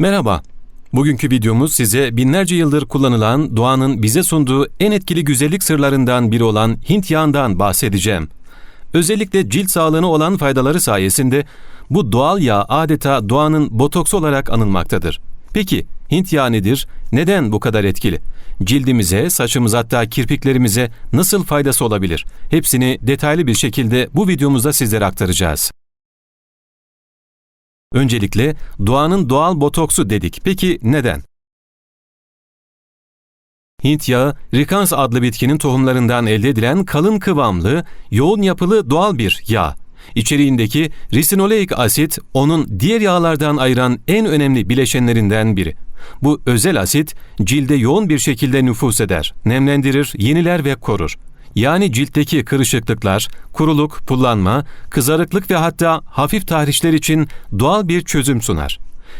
Merhaba. Bugünkü videomuz size binlerce yıldır kullanılan doğanın bize sunduğu en etkili güzellik sırlarından biri olan Hint yağından bahsedeceğim. Özellikle cilt sağlığına olan faydaları sayesinde bu doğal yağ adeta doğanın botoksu olarak anılmaktadır. Peki Hint yağı nedir? Neden bu kadar etkili? Cildimize, saçımıza hatta kirpiklerimize nasıl faydası olabilir? Hepsini detaylı bir şekilde bu videomuzda sizlere aktaracağız. Öncelikle doğanın doğal botoksu dedik. Peki neden? Hint yağı, rikans adlı bitkinin tohumlarından elde edilen kalın kıvamlı, yoğun yapılı doğal bir yağ. İçeriğindeki risinoleik asit onun diğer yağlardan ayıran en önemli bileşenlerinden biri. Bu özel asit cilde yoğun bir şekilde nüfuz eder, nemlendirir, yeniler ve korur. Yani ciltteki kırışıklıklar, kuruluk, pullanma, kızarıklık ve hatta hafif tahrişler için doğal bir çözüm sunar.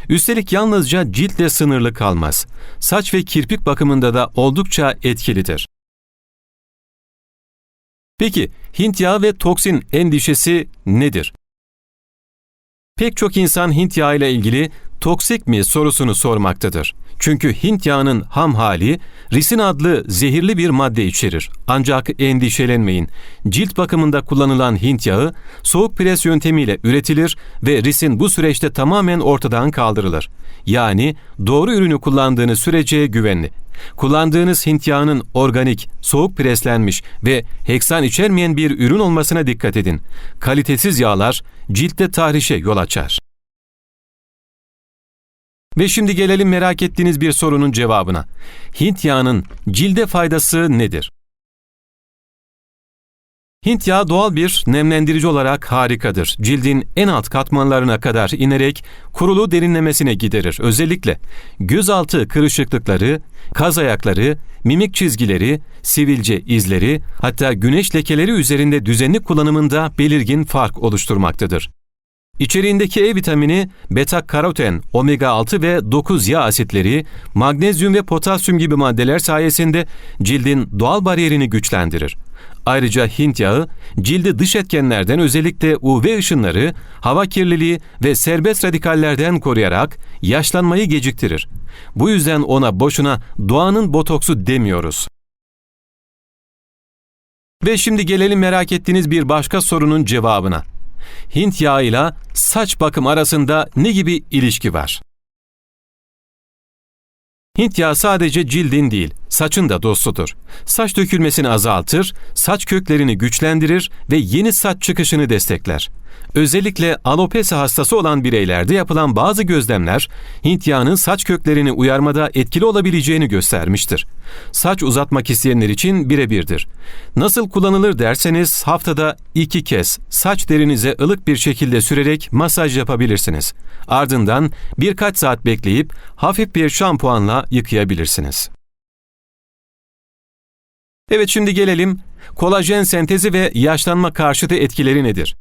Üstelik yalnızca ciltle sınırlı kalmaz. Saç ve kirpik bakımında da oldukça etkilidir. Peki Hint yağı ve toksin endişesi nedir? Pek çok insan Hint yağı ile ilgili toksik mi sorusunu sormaktadır. Çünkü Hint yağının ham hali risin adlı zehirli bir madde içerir. Ancak endişelenmeyin. Cilt bakımında kullanılan Hint yağı soğuk pres yöntemiyle üretilir ve risin bu süreçte tamamen ortadan kaldırılır. Yani doğru ürünü kullandığınız sürece güvenli. Kullandığınız Hint yağının organik, soğuk preslenmiş ve heksan içermeyen bir ürün olmasına dikkat edin. Kalitesiz yağlar ciltte tahrişe yol açar. Ve şimdi gelelim merak ettiğiniz bir sorunun cevabına. Hint yağının cilde faydası nedir? Hint yağı doğal bir nemlendirici olarak harikadır. Cildin en alt katmanlarına kadar inerek kurulu derinlemesine giderir. Özellikle gözaltı kırışıklıkları, kaz ayakları, mimik çizgileri, sivilce izleri, hatta güneş lekeleri üzerinde düzenli kullanımında belirgin fark oluşturmaktadır. İçeriğindeki E vitamini, beta karoten, omega 6 ve 9 yağ asitleri, magnezyum ve potasyum gibi maddeler sayesinde cildin doğal bariyerini güçlendirir. Ayrıca Hint yağı cildi dış etkenlerden özellikle UV ışınları, hava kirliliği ve serbest radikallerden koruyarak yaşlanmayı geciktirir. Bu yüzden ona boşuna doğanın botoksu demiyoruz. Ve şimdi gelelim merak ettiğiniz bir başka sorunun cevabına. Hint yağıyla saç bakım arasında ne gibi ilişki var? Hint yağı sadece cildin değil, saçın da dostudur. Saç dökülmesini azaltır, saç köklerini güçlendirir ve yeni saç çıkışını destekler. Özellikle alopecia hastası olan bireylerde yapılan bazı gözlemler Hint yağının saç köklerini uyarmada etkili olabileceğini göstermiştir. Saç uzatmak isteyenler için birebirdir. Nasıl kullanılır derseniz haftada iki kez saç derinize ılık bir şekilde sürerek masaj yapabilirsiniz. Ardından birkaç saat bekleyip hafif bir şampuanla yıkayabilirsiniz. Evet şimdi gelelim kolajen sentezi ve yaşlanma karşıtı etkileri nedir?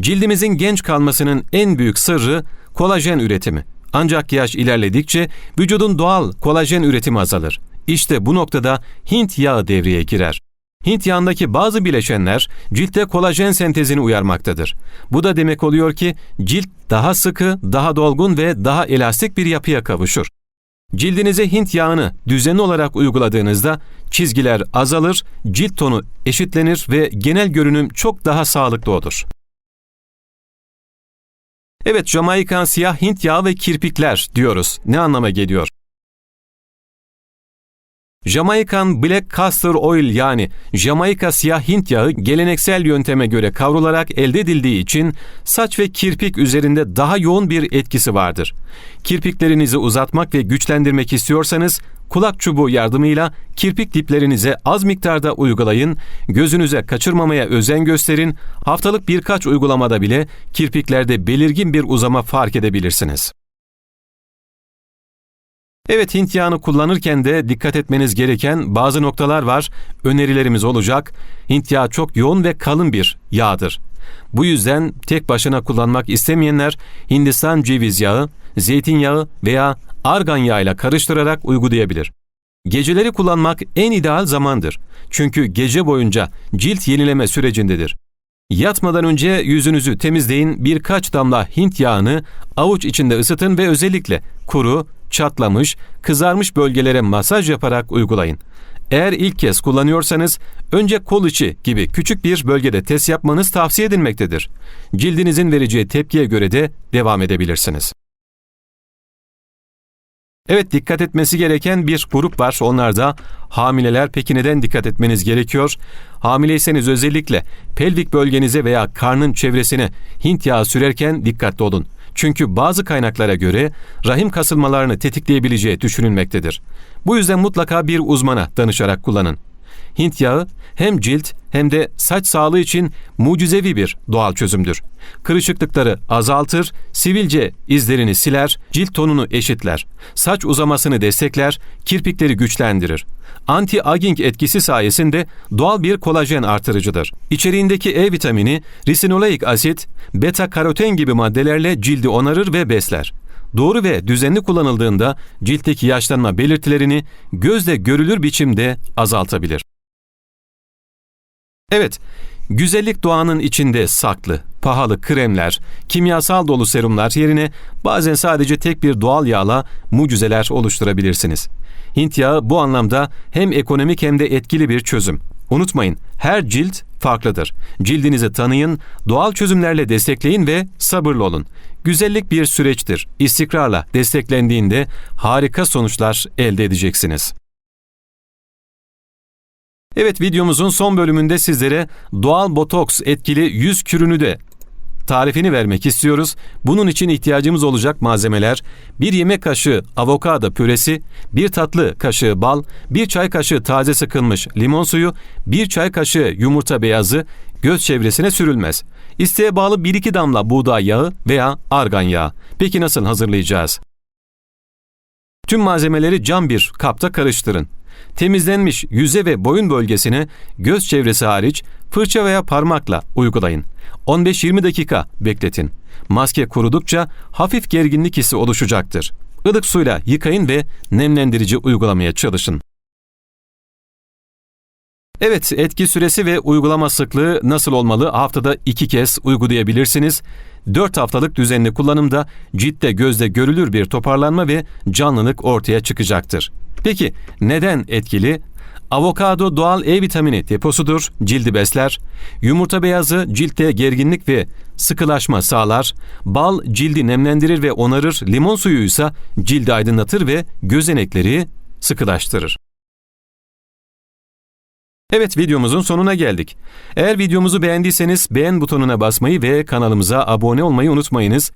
Cildimizin genç kalmasının en büyük sırrı kolajen üretimi. Ancak yaş ilerledikçe vücudun doğal kolajen üretimi azalır. İşte bu noktada Hint yağı devreye girer. Hint yağındaki bazı bileşenler ciltte kolajen sentezini uyarmaktadır. Bu da demek oluyor ki cilt daha sıkı, daha dolgun ve daha elastik bir yapıya kavuşur. Cildinize Hint yağını düzenli olarak uyguladığınızda çizgiler azalır, cilt tonu eşitlenir ve genel görünüm çok daha sağlıklı olur. Evet, Jamaikan siyah Hint yağı ve kirpikler diyoruz. Ne anlama geliyor? Jamaikan Black Castor Oil yani Jamaika siyah Hint yağı geleneksel yönteme göre kavrularak elde edildiği için saç ve kirpik üzerinde daha yoğun bir etkisi vardır. Kirpiklerinizi uzatmak ve güçlendirmek istiyorsanız kulak çubuğu yardımıyla kirpik diplerinize az miktarda uygulayın, gözünüze kaçırmamaya özen gösterin, haftalık birkaç uygulamada bile kirpiklerde belirgin bir uzama fark edebilirsiniz. Evet Hint yağını kullanırken de dikkat etmeniz gereken bazı noktalar var. Önerilerimiz olacak. Hint yağı çok yoğun ve kalın bir yağdır. Bu yüzden tek başına kullanmak istemeyenler Hindistan ceviz yağı, zeytinyağı veya argan yağıyla karıştırarak uygulayabilir. Geceleri kullanmak en ideal zamandır. Çünkü gece boyunca cilt yenileme sürecindedir. Yatmadan önce yüzünüzü temizleyin, birkaç damla Hint yağını avuç içinde ısıtın ve özellikle kuru, çatlamış, kızarmış bölgelere masaj yaparak uygulayın. Eğer ilk kez kullanıyorsanız önce kol içi gibi küçük bir bölgede test yapmanız tavsiye edilmektedir. Cildinizin vereceği tepkiye göre de devam edebilirsiniz. Evet dikkat etmesi gereken bir grup var. Onlar da hamileler. Peki neden dikkat etmeniz gerekiyor? Hamileyseniz özellikle pelvik bölgenize veya karnın çevresine Hint yağı sürerken dikkatli olun. Çünkü bazı kaynaklara göre rahim kasılmalarını tetikleyebileceği düşünülmektedir. Bu yüzden mutlaka bir uzmana danışarak kullanın. Hint yağı hem cilt hem de saç sağlığı için mucizevi bir doğal çözümdür. Kırışıklıkları azaltır, sivilce izlerini siler, cilt tonunu eşitler, saç uzamasını destekler, kirpikleri güçlendirir. Anti-aging etkisi sayesinde doğal bir kolajen artırıcıdır. İçeriğindeki E vitamini, risinolaik asit, beta karoten gibi maddelerle cildi onarır ve besler. Doğru ve düzenli kullanıldığında ciltteki yaşlanma belirtilerini gözle görülür biçimde azaltabilir. Evet, güzellik doğanın içinde saklı, pahalı kremler, kimyasal dolu serumlar yerine bazen sadece tek bir doğal yağla mucizeler oluşturabilirsiniz. Hint yağı bu anlamda hem ekonomik hem de etkili bir çözüm. Unutmayın, her cilt farklıdır. Cildinizi tanıyın, doğal çözümlerle destekleyin ve sabırlı olun. Güzellik bir süreçtir. İstikrarla desteklendiğinde harika sonuçlar elde edeceksiniz. Evet videomuzun son bölümünde sizlere doğal botoks etkili yüz kürünü de tarifini vermek istiyoruz. Bunun için ihtiyacımız olacak malzemeler 1 yemek kaşığı avokado püresi, 1 tatlı kaşığı bal, 1 çay kaşığı taze sıkılmış limon suyu, 1 çay kaşığı yumurta beyazı göz çevresine sürülmez. İsteğe bağlı 1-2 damla buğday yağı veya argan yağı. Peki nasıl hazırlayacağız? Tüm malzemeleri cam bir kapta karıştırın. Temizlenmiş yüze ve boyun bölgesine göz çevresi hariç fırça veya parmakla uygulayın. 15-20 dakika bekletin. Maske kurudukça hafif gerginlik hissi oluşacaktır. Ilık suyla yıkayın ve nemlendirici uygulamaya çalışın. Evet, etki süresi ve uygulama sıklığı nasıl olmalı? Haftada iki kez uygulayabilirsiniz. 4 haftalık düzenli kullanımda ciltte gözle görülür bir toparlanma ve canlılık ortaya çıkacaktır. Peki neden etkili? Avokado doğal E vitamini deposudur, cildi besler. Yumurta beyazı ciltte gerginlik ve sıkılaşma sağlar. Bal cildi nemlendirir ve onarır. Limon suyu ise cildi aydınlatır ve gözenekleri sıkılaştırır. Evet videomuzun sonuna geldik. Eğer videomuzu beğendiyseniz beğen butonuna basmayı ve kanalımıza abone olmayı unutmayınız.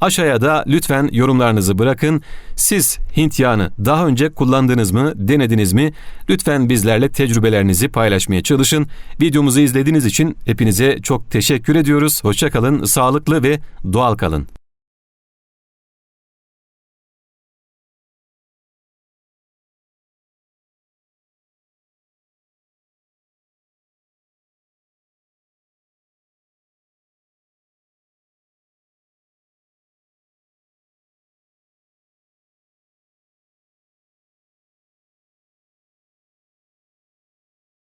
Aşağıya da lütfen yorumlarınızı bırakın. Siz Hint yağını daha önce kullandınız mı, denediniz mi? Lütfen bizlerle tecrübelerinizi paylaşmaya çalışın. Videomuzu izlediğiniz için hepinize çok teşekkür ediyoruz. Hoşçakalın, sağlıklı ve doğal kalın.